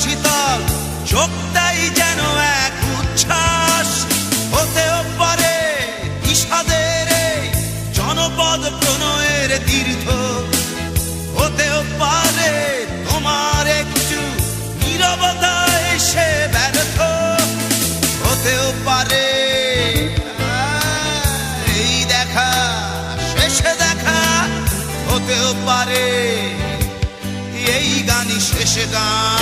শীতল, চোখটাই যেন এক উচ্ছ্বাস। হতেও পারে বিষাদের জনপদ প্রণয়ের তীর্থ। হতেও পারে তোমার একটু নীরবতা এসে ব্যর্থ। হতেও পারে, এই দেখা, শেষে দেখা। হতেও পারে, এই গানই শেষ গান।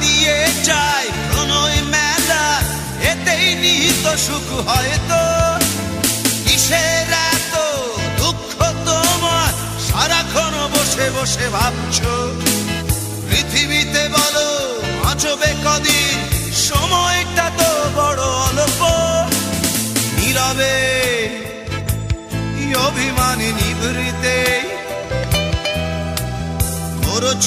দিয়ে চাই প্রণয় মেলা, এতেই নিহিত সুখ হয়তো কিসের এত দুঃখ তোমার? সারাক্ষণ বসে বসে ভাবছ। পৃথিবীতে বলো, বাঁচবে কদিন? সময়টা তো বড় অল্প। নীরবে অভিমানে নিভৃতে। করছ